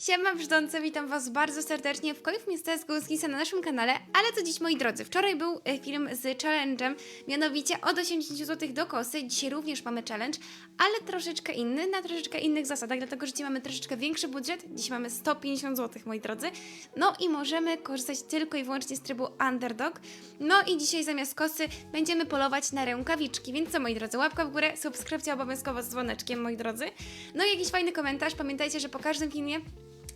Siema brzdące, witam was bardzo serdecznie w kolejnym z Gisa na naszym kanale, ale co dziś moi drodzy, wczoraj był e, film z challenge'em, mianowicie od 80 zł do kosy, dzisiaj również mamy challenge, ale troszeczkę inny, na troszeczkę innych zasadach, dlatego że dzisiaj mamy troszeczkę większy budżet, dzisiaj mamy 150 zł moi drodzy, no i możemy korzystać tylko i wyłącznie z trybu underdog, no i dzisiaj zamiast kosy będziemy polować na rękawiczki, więc co moi drodzy, łapka w górę, subskrypcja obowiązkowo z dzwoneczkiem moi drodzy, no i jakiś fajny komentarz, pamiętajcie, że po każdym filmie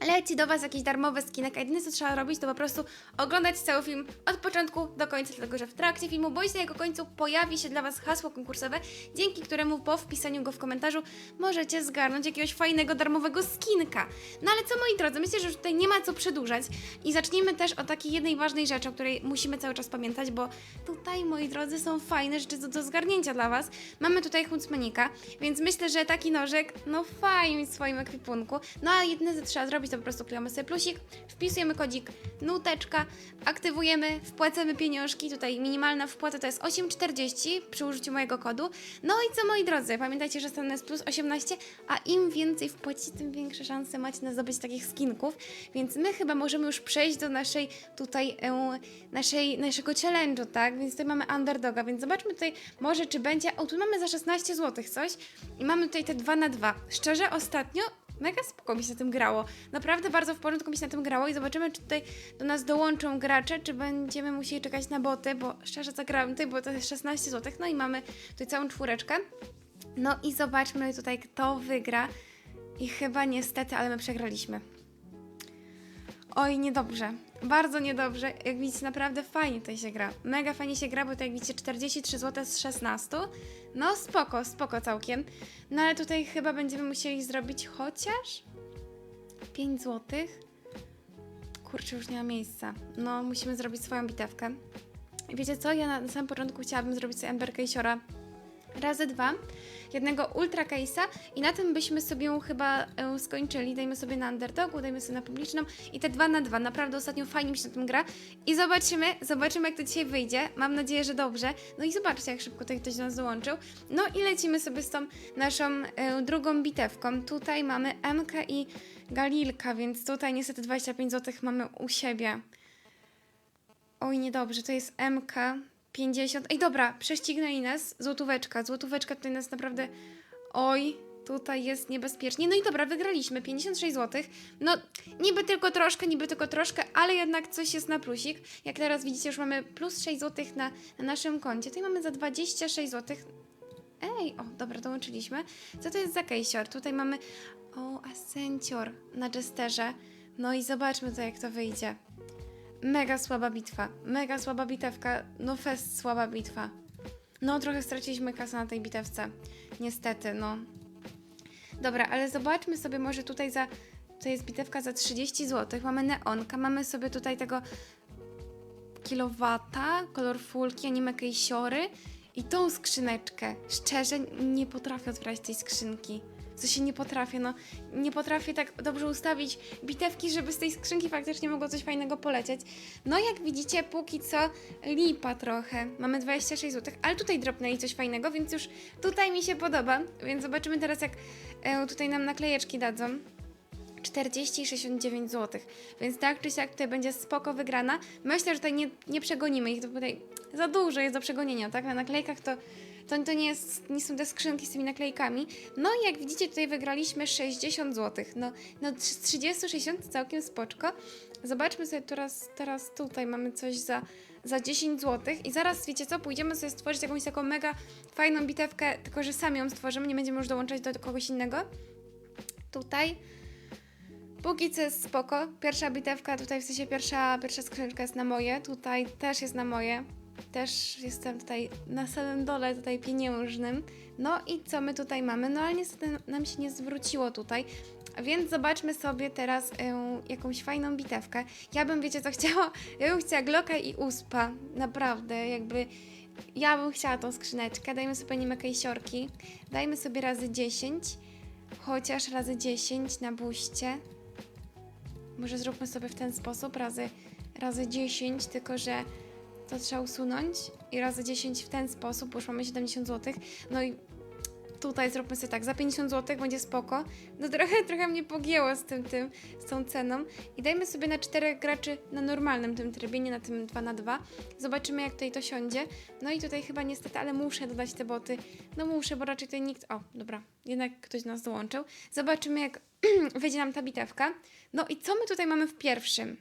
leci do Was jakiś darmowy skinek, a jedyne co trzeba robić to po prostu oglądać cały film od początku do końca, dlatego że w trakcie filmu, bądź na jego końcu pojawi się dla Was hasło konkursowe, dzięki któremu po wpisaniu go w komentarzu możecie zgarnąć jakiegoś fajnego darmowego skinka. No ale co moi drodzy, myślę, że już tutaj nie ma co przedłużać i zacznijmy też o takiej jednej ważnej rzeczy, o której musimy cały czas pamiętać, bo tutaj moi drodzy są fajne rzeczy do, do zgarnięcia dla Was. Mamy tutaj Huntsmanika, więc myślę, że taki nożek, no fajnie w swoim ekwipunku. No a jedyne co trzeba zrobić, to po prostu klejemy sobie plusik, wpisujemy kodzik nuteczka, aktywujemy, wpłacamy pieniążki. Tutaj minimalna wpłata to jest 8,40 przy użyciu mojego kodu. No i co moi drodzy, pamiętajcie, że stan jest plus 18, a im więcej wpłacicie, tym większe szanse macie na zdobycie takich skinków. Więc my chyba możemy już przejść do naszej tutaj, e, naszej, naszego challenge'u, tak? Więc tutaj mamy underdoga, więc zobaczmy tutaj może czy będzie, o tu mamy za 16 zł coś i mamy tutaj te 2 na 2. Szczerze, ostatnio Mega spoko mi się na tym grało. Naprawdę bardzo w porządku mi się na tym grało i zobaczymy, czy tutaj do nas dołączą gracze, czy będziemy musieli czekać na boty, bo szczerze zagrałam tutaj, bo to jest 16 zł, no i mamy tutaj całą czwóreczkę. No i zobaczmy tutaj, kto wygra. I chyba niestety, ale my przegraliśmy. Oj, niedobrze. Bardzo niedobrze. Jak widzicie, naprawdę fajnie tutaj się gra. Mega fajnie się gra, bo tutaj jak widzicie 43 zł z 16. No spoko, spoko całkiem. No ale tutaj chyba będziemy musieli zrobić chociaż 5 zł. Kurczę, już nie ma miejsca. No, musimy zrobić swoją bitewkę. I wiecie co? Ja na, na samym początku chciałabym zrobić sobie Ember Case'ora razy dwa, jednego Ultra Case'a i na tym byśmy sobie chyba e, skończyli. Dajmy sobie na underdogu, dajmy sobie na publiczną i te dwa na dwa. Naprawdę ostatnio fajnie mi się na tym gra i zobaczymy, zobaczymy jak to dzisiaj wyjdzie. Mam nadzieję, że dobrze. No i zobaczcie jak szybko tutaj ktoś nas dołączył. No i lecimy sobie z tą naszą e, drugą bitewką. Tutaj mamy MK i Galilka, więc tutaj niestety 25 zł mamy u siebie. Oj, niedobrze, to jest MK 50. Ej, dobra, prześcignęli nas. Złotóweczka. Złotóweczka tutaj nas naprawdę. Oj, tutaj jest niebezpiecznie. No i dobra, wygraliśmy 56 zł. No, niby tylko troszkę, niby tylko troszkę, ale jednak coś jest na plusik. Jak teraz widzicie, już mamy plus 6 zł na, na naszym koncie. Tutaj mamy za 26 zł. Ej, o, dobra, dołączyliśmy. Co to jest za kejsior? Tutaj mamy. O, Ascencior na Jesterze. No i zobaczmy to, jak to wyjdzie. Mega słaba bitwa. Mega słaba bitewka. No fest słaba bitwa. No trochę straciliśmy kasę na tej bitewce. Niestety, no. Dobra, ale zobaczmy sobie może tutaj za... To jest bitewka za 30 zł. Mamy neonka, mamy sobie tutaj tego kilowata, kolorfulki, anime kejsiory i tą skrzyneczkę. Szczerze nie potrafię otwierać tej skrzynki. Co się nie potrafię, no nie potrafię tak dobrze ustawić bitewki, żeby z tej skrzynki faktycznie mogło coś fajnego polecieć. No jak widzicie, póki co lipa trochę. Mamy 26 zł, ale tutaj dropnęli coś fajnego, więc już tutaj mi się podoba. Więc zobaczymy teraz, jak e, tutaj nam naklejeczki dadzą. 40 i 69 zł. Więc tak czy siak tutaj będzie spoko wygrana. Myślę, że tutaj nie, nie przegonimy ich, to tutaj za dużo jest do przegonienia, tak? Na naklejkach to, to, to nie, jest, nie są te skrzynki z tymi naklejkami. No i jak widzicie, tutaj wygraliśmy 60 zł. No, no 30-60 całkiem spoczko. Zobaczmy sobie teraz, teraz tutaj mamy coś za, za 10 zł i zaraz, wiecie co, pójdziemy sobie stworzyć jakąś taką mega fajną bitewkę, tylko że sami ją stworzymy, nie będziemy już dołączać do kogoś innego. Tutaj Póki co jest spoko. Pierwsza bitewka, tutaj w sensie pierwsza, pierwsza skrzynka jest na moje, tutaj też jest na moje. Też jestem tutaj na samym dole, tutaj pieniężnym. No i co my tutaj mamy? No ale niestety nam się nie zwróciło tutaj. Więc zobaczmy sobie teraz y, jakąś fajną bitewkę. Ja bym, wiecie co chciała? Ja bym chciała Glocka i Uspa. Naprawdę, jakby... Ja bym chciała tą skrzyneczkę. Dajmy sobie nim jakieś siorki. Dajmy sobie razy 10. Chociaż razy 10 na buście. Może zróbmy sobie w ten sposób, razy, razy 10, tylko że to trzeba usunąć i razy 10 w ten sposób, bo już mamy 70 zł. No i tutaj zróbmy sobie tak, za 50 zł będzie spoko. No trochę, trochę mnie pogięło z tym, tym, z tą ceną. I dajmy sobie na 4 graczy na normalnym tym trybie, nie na tym 2 na 2 Zobaczymy jak tutaj to siądzie. No i tutaj chyba niestety, ale muszę dodać te boty. No muszę, bo raczej tutaj nikt... O, dobra, jednak ktoś nas dołączył. Zobaczymy jak wyjdzie nam ta bitewka. No i co my tutaj mamy w pierwszym?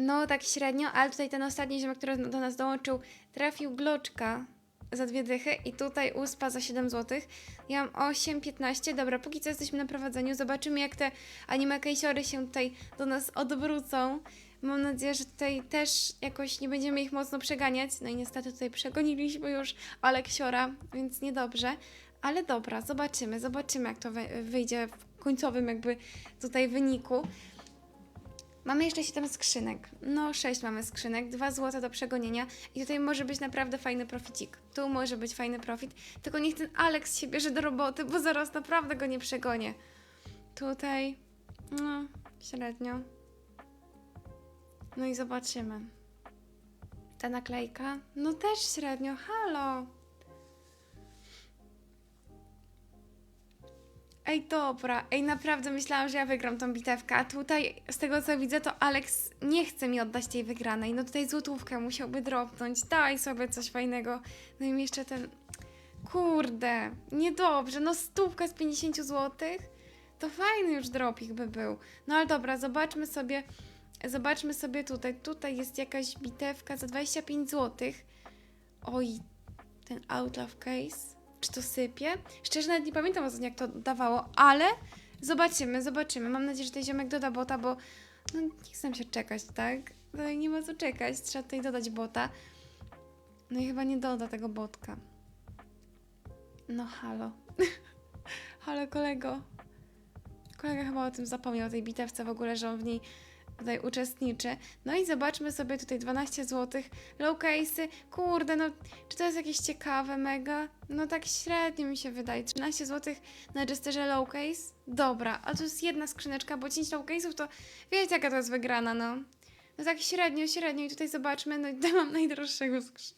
No tak średnio, ale tutaj ten ostatni ziomek, który do nas dołączył, trafił gloczka za dwie dychy i tutaj uspa za 7 zł. Ja mam 8,15. Dobra, póki co jesteśmy na prowadzeniu. Zobaczymy, jak te anime kejsiory się tutaj do nas odwrócą. Mam nadzieję, że tutaj też jakoś nie będziemy ich mocno przeganiać. No i niestety tutaj przegoniliśmy już Aleksiora, więc niedobrze. Ale dobra, zobaczymy, zobaczymy, jak to wy- wyjdzie w końcowym jakby tutaj wyniku. Mamy jeszcze 7 skrzynek. No, 6 mamy skrzynek, 2 złote do przegonienia i tutaj może być naprawdę fajny proficik. Tu może być fajny profit, tylko niech ten Alex się bierze do roboty, bo zaraz naprawdę go nie przegonię. Tutaj, no, średnio. No i zobaczymy. Ta naklejka, no też średnio, halo. Ej, dobra. Ej, naprawdę myślałam, że ja wygram tą bitewkę, a tutaj, z tego co widzę, to Alex nie chce mi oddać tej wygranej. No tutaj złotówkę musiałby dropnąć. Daj sobie coś fajnego. No i jeszcze ten... Kurde, niedobrze. No stówka z 50 zł. To fajny już dropik by był. No ale dobra, zobaczmy sobie... Zobaczmy sobie tutaj. Tutaj jest jakaś bitewka za 25 zł. Oj, ten Outlaw Case. Czy to sypie? Szczerze nawet nie pamiętam ostatnio jak to dawało, ale zobaczymy, zobaczymy. Mam nadzieję, że ten ziomek doda bota, bo no, nie chcę się czekać, tak? No, nie ma co czekać, trzeba tutaj dodać bota. No i chyba nie doda tego botka. No halo. halo kolego. Kolega chyba o tym zapomniał, o tej bitewce w ogóle, że on w niej tutaj uczestniczy. No i zobaczmy sobie tutaj 12 zł, low case'y. Kurde, no czy to jest jakieś ciekawe mega? No tak średnio mi się wydaje. 13 zł na Jesterze low case? Dobra, a to jest jedna skrzyneczka, bo 10 low case'ów to wiecie jaka to jest wygrana, no. No tak średnio, średnio i tutaj zobaczmy, no i mam najdroższego skrzyn.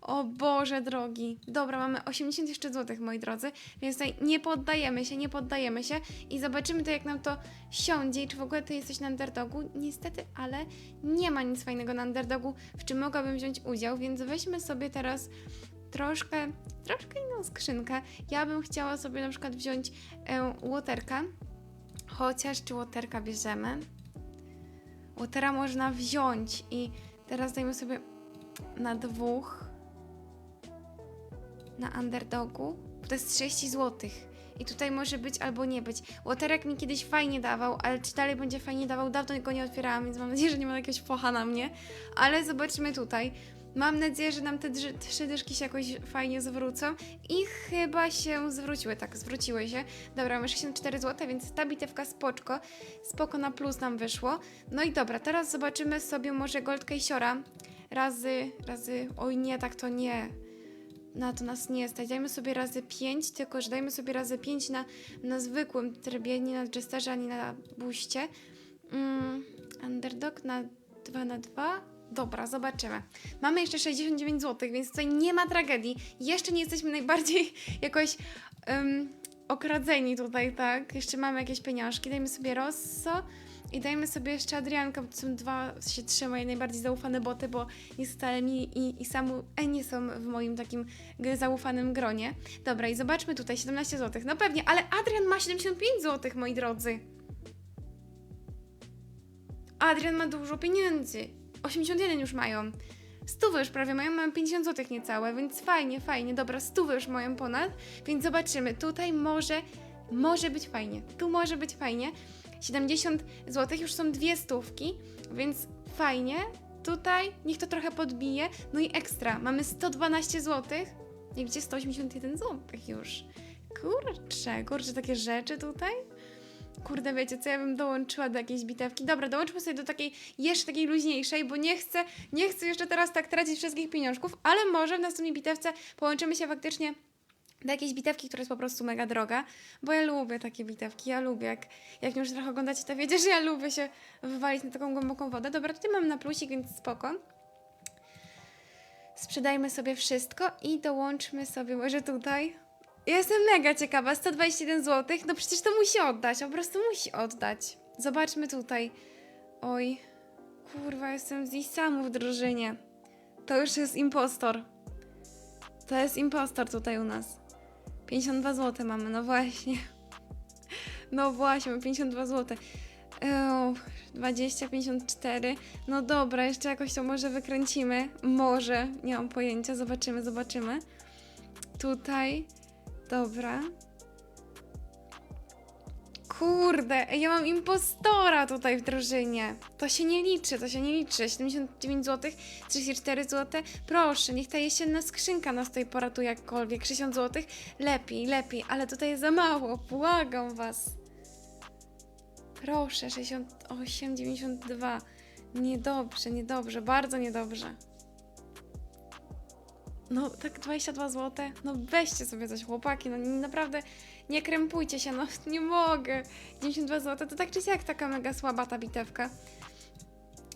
O Boże drogi. Dobra, mamy 80 jeszcze złotych, moi drodzy, więc tutaj nie poddajemy się, nie poddajemy się i zobaczymy to, jak nam to siądzie i czy w ogóle to jest coś na underdogu. Niestety, ale nie ma nic fajnego na underdogu, w czym mogłabym wziąć udział, więc weźmy sobie teraz troszkę, troszkę inną skrzynkę. Ja bym chciała sobie na przykład wziąć e, łoterka, chociaż czy łoterka bierzemy? Łotera można wziąć i teraz dajmy sobie na dwóch na underdogu, to jest 30 zł. I tutaj może być albo nie być. Łoterek mi kiedyś fajnie dawał, ale czy dalej będzie fajnie dawał? Dawno go nie otwierałam, więc mam nadzieję, że nie ma jakiegoś focha na mnie. Ale zobaczymy tutaj. Mam nadzieję, że nam te trzy dyszki się jakoś fajnie zwrócą. I chyba się zwróciły, tak, zwróciły się. Dobra, mamy 64 zł, więc ta bitewka spoczko. Spoko na plus nam wyszło. No i dobra, teraz zobaczymy sobie może Gold Kejsiora. Razy, razy, oj nie, tak to nie na to nas nie stać. Dajmy sobie razy 5, tylko że dajmy sobie razy 5 na, na zwykłym trybie, nie na Jesterze, ani na buście. Mm, underdog na 2 na 2. Dobra, zobaczymy. Mamy jeszcze 69 zł, więc tutaj nie ma tragedii. Jeszcze nie jesteśmy najbardziej jakoś um, okradzeni tutaj, tak? Jeszcze mamy jakieś pieniążki. Dajmy sobie Rosso i dajmy sobie jeszcze Adrianka, bo to są dwa, się trzy moje najbardziej zaufane boty, bo niestety mi i, i samu e, nie są w moim takim zaufanym gronie. Dobra, i zobaczmy tutaj, 17 zł. No pewnie, ale Adrian ma 75 zł, moi drodzy. Adrian ma dużo pieniędzy. 81 już mają. Stówy już prawie mają, mam 50 zł niecałe, więc fajnie, fajnie. Dobra, stówy już mają ponad, więc zobaczymy. Tutaj może, może być fajnie. Tu może być fajnie. 70 zł już są dwie stówki, więc fajnie. Tutaj niech to trochę podbije. No i ekstra, mamy 112 zł. I gdzie 181 zł już? Kurczę, kurczę, takie rzeczy tutaj. Kurde, wiecie, co ja bym dołączyła do jakiejś bitewki? Dobra, dołączmy sobie do takiej jeszcze takiej luźniejszej, bo nie chcę, nie chcę jeszcze teraz tak tracić wszystkich pieniążków, ale może w następnej bitewce połączymy się faktycznie do jakiejś bitewki, która jest po prostu mega droga, bo ja lubię takie bitewki, ja lubię, jak, jak już trochę oglądacie, to wiecie, że ja lubię się wywalić na taką głęboką wodę. Dobra, tutaj mam na plusik, więc spoko. Sprzedajmy sobie wszystko i dołączmy sobie może tutaj. Ja jestem mega ciekawa. 121 zł. No przecież to musi oddać. Po prostu musi oddać. Zobaczmy tutaj. Oj. Kurwa, jestem z Isamu w drużynie. To już jest impostor. To jest impostor tutaj u nas. 52 zł mamy, no właśnie. No właśnie, mamy 52 zł. Eł, 20, 54. No dobra, jeszcze jakoś to może wykręcimy. Może, nie mam pojęcia. Zobaczymy, zobaczymy. Tutaj. Dobra. Kurde, ja mam impostora tutaj w drużynie. To się nie liczy, to się nie liczy. 79 zł, 34 zł. Proszę, niech ta jesienna skrzynka nas tutaj poratuje jakkolwiek. 60 zł, lepiej, lepiej, ale tutaj jest za mało. Błagam was. Proszę, 68, 92. Niedobrze, niedobrze, bardzo niedobrze. No, tak 22 zł. No weźcie sobie coś, chłopaki. No naprawdę nie krępujcie się, no nie mogę. 92 zł to tak czy siak taka mega słaba ta bitewka.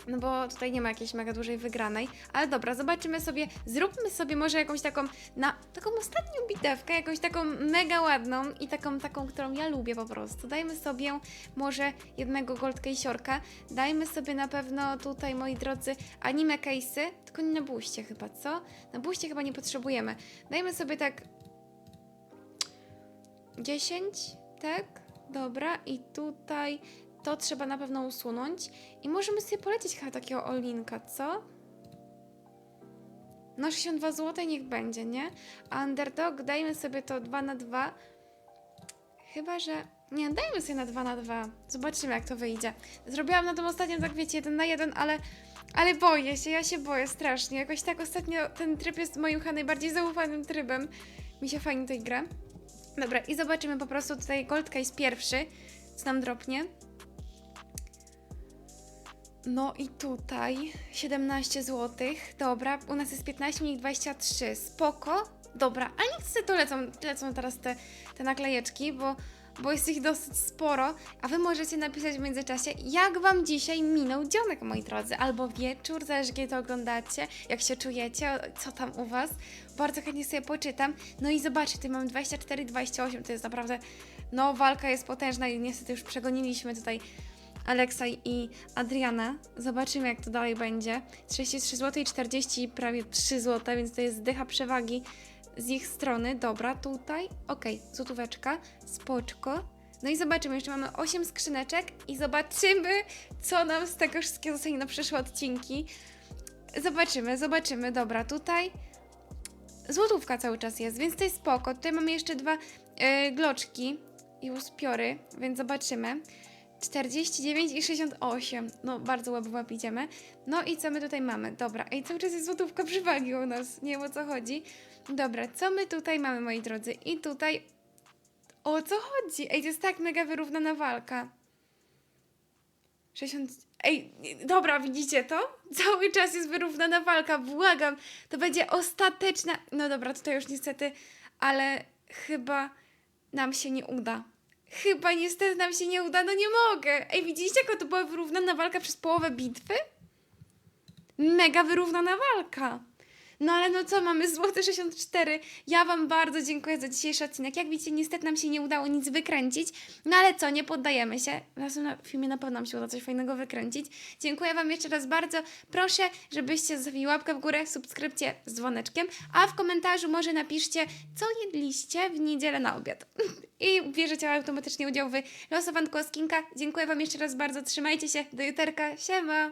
No bo tutaj nie ma jakiejś mega dużej wygranej. Ale dobra, zobaczymy sobie, zróbmy sobie może jakąś taką, na taką ostatnią bitewkę, jakąś taką mega ładną i taką, taką, którą ja lubię po prostu. Dajmy sobie może jednego gold case'orka. Dajmy sobie na pewno tutaj, moi drodzy, anime case'y, tylko nie na buście chyba, co? Na buście chyba nie potrzebujemy. Dajmy sobie tak 10, tak? Dobra, i tutaj to trzeba na pewno usunąć. I możemy sobie polecieć chyba takiego olinka, co? No 62 zł niech będzie, nie? A underdog dajmy sobie to 2 na 2. Chyba, że... Nie, dajmy sobie na 2 na 2. Zobaczymy jak to wyjdzie. Zrobiłam na tym ostatnim, tak wiecie, 1 na 1, ale... Ale boję się, ja się boję strasznie. Jakoś tak ostatnio ten tryb jest moim chyba najbardziej zaufanym trybem. Mi się fajnie tutaj gra. Dobra, i zobaczymy po prostu tutaj Gold Case pierwszy, co nam dropnie. No i tutaj 17 zł. Dobra, u nas jest 15 minut 23. Spoko. Dobra, ale niech sobie to lecą, lecą teraz te, te naklejeczki, bo, bo jest ich dosyć sporo. A wy możecie napisać w międzyczasie, jak wam dzisiaj minął dzionek, moi drodzy, albo wieczór, zależy kiedy to oglądacie, jak się czujecie, co tam u was. Bardzo chętnie sobie poczytam. No i zobaczcie, tutaj mamy 24 28, to jest naprawdę, no walka jest potężna i niestety już przegoniliśmy tutaj Aleksa i Adriana. Zobaczymy, jak to dalej będzie. 33 zł i 40 prawie 3 zł, więc to jest dycha przewagi z ich strony. Dobra, tutaj. Okej, złotóweczka, spoczko. No i zobaczymy, jeszcze mamy 8 skrzyneczek i zobaczymy, co nam z tego wszystkiego zostanie na przyszłe odcinki. Zobaczymy, zobaczymy. Dobra, tutaj złotówka cały czas jest, więc to jest spoko. Tutaj mamy jeszcze dwa yy, gloczki i uspiory, więc zobaczymy. 49 i 68. No, bardzo łeb w idziemy. No i co my tutaj mamy? Dobra, i cały czas jest złotówka przewagi u nas. Nie wiem o co chodzi. Dobra, co my tutaj mamy, moi drodzy? I tutaj... O co chodzi? Ej, to jest tak mega wyrównana walka. 60... Ej, dobra, widzicie to? Cały czas jest wyrównana walka, błagam. To będzie ostateczna... No dobra, tutaj już niestety, ale chyba nam się nie uda. Chyba niestety nam się nie uda, no nie mogę. Ej, widzieliście, jaka to była wyrównana walka przez połowę bitwy? Mega wyrównana walka. No ale no co, mamy złote 64. Ja Wam bardzo dziękuję za dzisiejszy odcinek. Jak widzicie, niestety nam się nie udało nic wykręcić. No ale co, nie poddajemy się. W następnym filmie na pewno nam się uda coś fajnego wykręcić. Dziękuję Wam jeszcze raz bardzo. Proszę, żebyście zostawili łapkę w górę, subskrypcję z dzwoneczkiem, a w komentarzu może napiszcie, co jedliście w niedzielę na obiad. I bierzecie automatycznie udział w losowanku skinka. Dziękuję Wam jeszcze raz bardzo. Trzymajcie się. Do juterka. Siema!